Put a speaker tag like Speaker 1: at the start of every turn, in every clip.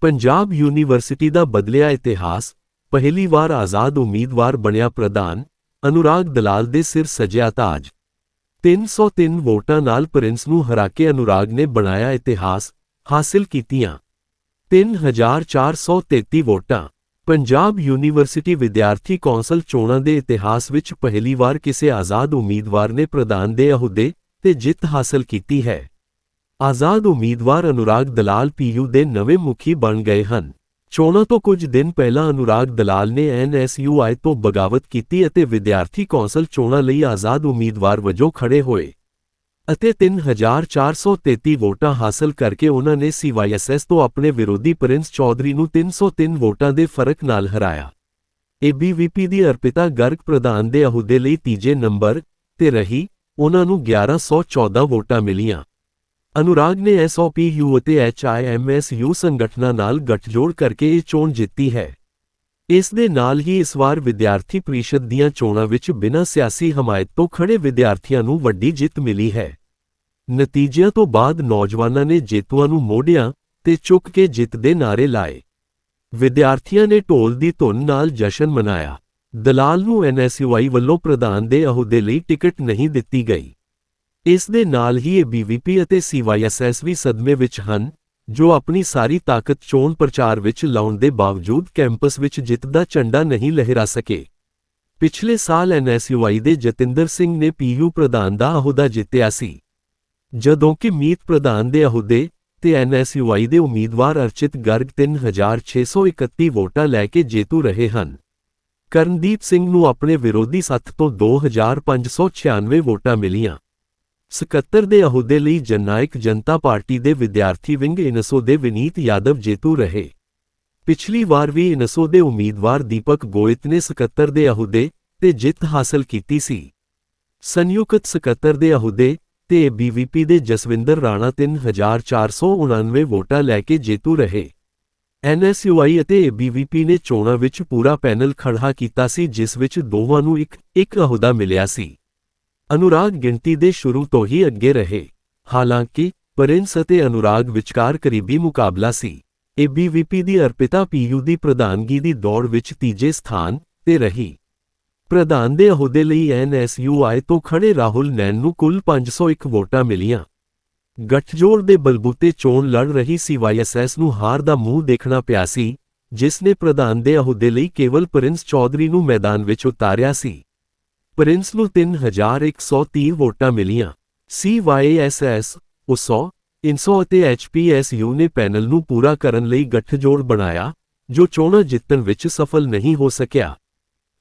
Speaker 1: Punjab university ਦਾ ਬਦਲਿਆ ਇਤਿਹਾਸ ਪਹਿਲੀ ਵਾਰ ਆਜ਼ਾਦ ਉਮੀਦਵਾਰ ਬਣਿਆ ਪ੍ਰਧਾਨ ਅਨੁਰਾਗ ਦਲਾਲ ਦੇ ਸਿਰ ਸਜਿਆ ਤਾਜ। 303 ਵੋਟਾਂ ਨਾਲ ਪ੍ਰਿੰਸ ਨੂੰ ਹਰਾ ਕੇ ਅਨੁਰਾਗ ਨੇ ਬਣਾਇਆ ਇਤਿਹਾਸ ਹਾਸਿਲ ਕੀਤੀਆਂ। 3433 ਵੋਟਾਂ ਪੰਜਾਬ ਯੂਨੀਵਰਸਿਟੀ ਵਿਦਿਆਰਥੀ ਕੌਂਸਲ ਚੋਣਾਂ ਦੇ ਇਤਿਹਾਸ ਵਿੱਚ ਪਹਿਲੀ ਵਾਰ ਕਿਸੇ ਆਜ਼ਾਦ ਉਮੀਦਵਾਰ ਨੇ ਪ੍ਰਧਾਨ ਦੇ ਅਹੁਦੇ ਤੇ ਜਿੱਤ ਹਾਸਲ ਕੀਤੀ ਹੈ। ਆਜ਼ਾਦ ਉਮੀਦਵਾਰ ਅਨੁਰਾਗ ਦਲਾਲ ਪੀਯੂ ਦੇ ਨਵੇਂ ਮੁਖੀ ਬਣ ਗਏ ਹਨ। ਚੋਣਾਂ ਤੋਂ ਕੁਝ ਦਿਨ ਪਹਿਲਾਂ ਅਨੁਰਾਗ ਦਲਾਲ ਨੇ ਐਨਐਸਯੂਆਈ ਤੋਂ ਬਗਾਵਤ ਕੀਤੀ ਅਤੇ ਵਿਦਿਆਰਥੀ ਕੌਂਸਲ ਚੋਣਾਂ ਲਈ ਆਜ਼ਾਦ ਉਮੀਦਵਾਰ ਵਜੋਂ ਖੜੇ ਹੋਏ। ਅਤੇ 3433 ਵੋਟਾਂ ਹਾਸਲ ਕਰਕੇ ਉਹਨਾਂ ਨੇ ਸੀਵਾਈਐਸਐਸ ਤੋਂ ਆਪਣੇ ਵਿਰੋਧੀ ਪ੍ਰਿੰਸ ਚੌਧਰੀ ਨੂੰ 303 ਵੋਟਾਂ ਦੇ ਫ਼ਰਕ ਨਾਲ ਹਰਾਇਆ। ਏਬੀਵੀਪੀ ਦੀ ਅਰਪਿਤਾ ਗਰਗ ਪ੍ਰਧਾਨ ਦੇ ਅਹੁਦੇ ਲਈ ਤੀਜੇ ਨੰਬਰ ਤੇ ਰਹੀ। ਉਹਨਾਂ ਨੂੰ 1114 ਵੋਟਾਂ ਮਿਲੀਆਂ। ਅਨੁਰਾਗ ਨੇ ਐਸਓਪੀਯੂ ਅਤੇ ਐਚਆਈਐਮਐਸਯੂ ਸੰਗਠਨਾਂ ਨਾਲ ਗੱਠਜੋੜ ਕਰਕੇ ਇਹ ਚੋਣ ਜਿੱਤੀ ਹੈ। ਇਸ ਦੇ ਨਾਲ ਹੀ ਇਸ ਵਾਰ ਵਿਦਿਆਰਥੀ ਪ੍ਰੀਸ਼ਦ ਦੀਆਂ ਚੋਣਾਂ ਵਿੱਚ ਬਿਨਾਂ ਸਿਆਸੀ ਹਮਾਇਤ ਤੋਂ ਖੜੇ ਵਿਦਿਆਰਥੀਆਂ ਨੂੰ ਵੱਡੀ ਜਿੱਤ ਮਿਲੀ ਹੈ। ਨਤੀਜਿਆਂ ਤੋਂ ਬਾਅਦ ਨੌਜਵਾਨਾਂ ਨੇ ਜੇਤੂਆਂ ਨੂੰ ਮੋੜਿਆ ਤੇ ਚੁੱਕ ਕੇ ਜਿੱਤ ਦੇ ਨਾਰੇ ਲਾਏ। ਵਿਦਿਆਰਥੀਆਂ ਨੇ ਢੋਲ ਦੀ ਧੁਨ ਨਾਲ ਜਸ਼ਨ ਮਨਾਇਆ। ਦਲਾਲ ਨੂੰ ਐਨਐਸਯੂਆਈ ਵੱਲੋਂ ਪ੍ਰਧਾਨ ਦੇ ਅਹੁਦੇ ਲਈ ਟਿਕਟ ਨਹੀਂ ਦਿੱਤੀ ਗਈ। ਇਸ ਦੇ ਨਾਲ ਹੀ ਇਹ ਬੀਵੀਪੀ ਅਤੇ ਸੀਵਾਈਐਸਐਸ ਵੀ ਸਦਮੇ ਵਿੱਚ ਹਨ। ਜੋ ਆਪਣੀ ਸਾਰੀ ਤਾਕਤ ਚੋਣ ਪ੍ਰਚਾਰ ਵਿੱਚ ਲਾਉਣ ਦੇ ਬਾਵਜੂਦ ਕੈਂਪਸ ਵਿੱਚ ਜਿੱਤ ਦਾ ਝੰਡਾ ਨਹੀਂ ਲਹਿਰਾ ਸਕੇ। ਪਿਛਲੇ ਸਾਲ ਐਨਐਸਯੂਆਈ ਦੇ ਜਤਿੰਦਰ ਸਿੰਘ ਨੇ ਪੀਯੂ ਪ੍ਰਧਾਨ ਦਾ ਅਹੁਦਾ ਜਿੱਤਿਆ ਸੀ। ਜਦੋਂ ਕਿ ਮੀਤ ਪ੍ਰਧਾਨ ਦੇ ਅਹੁਦੇ ਤੇ ਐਨਐਸਯੂਆਈ ਦੇ ਉਮੀਦਵਾਰ ਅਰਚਿਤ ਗਰਗ 3631 ਵੋਟਾਂ ਲੈ ਕੇ ਜੇਤੂ ਰਹੇ ਹਨ। ਕਰਨਦੀਪ ਸਿੰਘ ਨੂੰ ਆਪਣੇ ਵਿਰੋਧੀ ਸੱਥ ਤੋਂ 2596 ਵੋਟਾਂ ਮਿਲੀਆਂ। ਸਕੱਤਰ ਦੇ ਅਹੁਦੇ ਲਈ ਜਨਨਾਇਕ ਜਨਤਾ ਪਾਰਟੀ ਦੇ ਵਿਦਿਆਰਥੀ ਵਿੰਗ ਇਨਸੋ ਦੇ ਵਿਨੀਤ ਯਾਦਵ ਜੇਤੂ ਰਹੇ। ਪਿਛਲੀ ਵਾਰ ਵੀ ਇਨਸੋ ਦੇ ਉਮੀਦਵਾਰ ਦੀਪਕ ਗੋਇਤ ਨੇ ਸਕੱਤਰ ਦੇ ਅਹੁਦੇ ਤੇ ਜਿੱਤ ਹਾਸਲ ਕੀਤੀ ਸੀ। ਸੰਯੁਕਤ ਸਕੱਤਰ ਦੇ ਅਹੁਦੇ ਤੇ ਬੀਵੀਪੀ ਦੇ ਜਸਵਿੰਦਰ ਰਾਣਾ 3499 ਵੋਟਾਂ ਲੈ ਕੇ ਜੇਤੂ ਰਹੇ। ਐਨਐਸਯੂਆਈ ਅਤੇ ਬੀਵੀਪੀ ਨੇ ਚੋਣਾਂ ਵਿੱਚ ਪੂਰਾ ਪੈਨਲ ਖੜਾ ਕੀਤਾ ਸੀ, ਜਿਸ ਵਿੱਚ ਦੋਵਾਂ ਨੂੰ ਇੱਕ ਇੱਕ ਅਹੁਦਾ ਮਿਲਿਆ ਸੀ। ਅਨੁਰਾਗ ਗਿਣਤੀ ਦੇ ਸ਼ੁਰੂ ਤੋਂ ਹੀ ਅੱਗੇ ਰਹੇ। ਹਾਲਾਂਕਿ, ਪ੍ਰਿੰਸ ਅਤੇ ਅਨੁਰਾਗ ਵਿਚਕਾਰ ਕਰੀਬੀ ਮੁਕਾਬਲਾ ਸੀ। ਏਬੀਵੀਪੀ ਦੀ ਅਰਪਿਤਾ ਪੀਯੂ ਦੀ ਪ੍ਰਧਾਨਗੀ ਦੀ ਦੌੜ ਵਿੱਚ ਤੀਜੇ ਸਥਾਨ ਤੇ ਰਹੀ। ਪ੍ਰਧਾਨ ਦੇ ਅਹੁਦੇ ਲਈ ਐਨਐਸਯੂਆਈ ਤੋਂ ਖੜੇ ਰਾਹੁਲ ਨੈਨ ਨੂੰ ਕੁੱਲ 501 ਵੋਟਾਂ ਮਿਲੀਆਂ। ਗੱਠਜੋੜ ਦੇ ਬਲਬੂਤੇ ਚੋਣ ਲੜ ਰਹੀ ਸੀਵਾਈਐਸਐਸ ਨੂੰ ਹਾਰ ਦਾ ਮੂੰਹ ਦੇਖਣਾ ਪਿਆ ਸੀ, ਜਿਸ ਨੇ ਪ੍ਰਧਾਨ ਦੇ ਅਹੁਦੇ ਲਈ ਕੇਵਲ ਪ੍ਰਿੰਸ ਚੌਧਰੀ ਨੂੰ ਮੈਦਾਨ ਵਿੱਚ ਉਤਾਰਿਆ ਸੀ। ਪ੍ਰਿੰਸ ਨੂੰ 3130 ਵੋਟਾਂ ਮਿਲੀਆਂ। ਸੀਵਾਈਐਸਐਸ ਉਸੋ, ਇਨਸੋ ਅਤੇ ਐਚਪੀਐਸਯੂ ਨੇ ਪੈਨਲ ਨੂੰ ਪੂਰਾ ਕਰਨ ਲਈ ਗੱਠਜੋੜ ਬਣਾਇਆ, ਜੋ ਚੋਣਾਂ ਜਿੱਤਣ ਵਿੱਚ ਸਫਲ ਨਹੀਂ ਹੋ ਸਕਿਆ।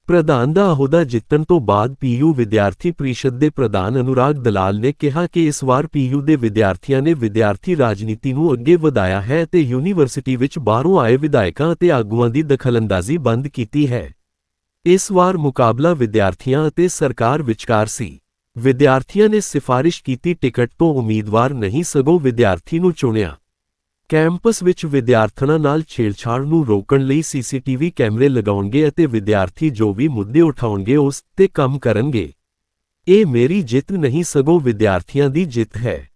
Speaker 1: ਪ੍ਰਧਾਨ ਦਾ ਅਹੁਦਾ ਜਿੱਤਣ ਤੋਂ ਬਾਅਦ ਪੀਯੂ ਵਿਦਿਆਰਥੀ ਪ੍ਰੀਸ਼ਦ ਦੇ ਪ੍ਰਧਾਨ ਅਨੁਰਾਗ ਦਲਾਲ ਨੇ ਕਿਹਾ ਕਿ ਇਸ ਵਾਰ ਪੀਯੂ ਦੇ ਵਿਦਿਆਰਥੀਆਂ ਨੇ ਵਿਦਿਆਰਥੀ ਰਾਜਨੀਤੀ ਨੂੰ ਅੱਗੇ ਵਧਾਇਆ ਹੈ ਤੇ ਯੂਨੀਵਰਸਿਟੀ ਵਿੱਚ ਬਾਹਰੋਂ ਆਏ ਵਿਧਾਇਕਾਂ ਅਤੇ ਆਗੂਆਂ ਦੀ ਦਖਲਅੰਦਾਜ਼ੀ ਬੰਦ ਕੀਤੀ ਹੈ। ਇਸ ਵਾਰ ਮੁਕਾਬਲਾ ਵਿਦਿਆਰਥੀਆਂ ਅਤੇ ਸਰਕਾਰ ਵਿਚਕਾਰ ਸੀ। ਵਿਦਿਆਰਥੀਆਂ ਨੇ ਸਿਫਾਰਿਸ਼ ਕੀਤੀ ਟਿਕਟ ਤੋਂ ਉਮੀਦਵਾਰ ਨਹੀਂ ਸਗੋਂ ਵਿਦਿਆਰਥੀ ਨੂੰ ਚੁਣਿਆ। ਕੈਂਪਸ ਵਿੱਚ ਵਿਦਿਆਰਥਣਾਂ ਨਾਲ ਛੇੜਛਾੜ ਨੂੰ ਰੋਕਣ ਲਈ ਸੀਸੀਟੀਵੀ ਕੈਮਰੇ ਲਗਾਉਣਗੇ ਅਤੇ ਵਿਦਿਆਰਥੀ ਜੋ ਵੀ ਮੁੱਦੇ ਉਠਾਉਣਗੇ ਉਸ ਤੇ ਕੰਮ ਕਰਨਗੇ। ਇਹ ਮੇਰੀ ਜਿੱਤ ਨਹੀਂ ਸਗੋਂ ਵਿਦਿਆਰਥੀਆਂ ਦੀ ਜਿੱਤ ਹੈ।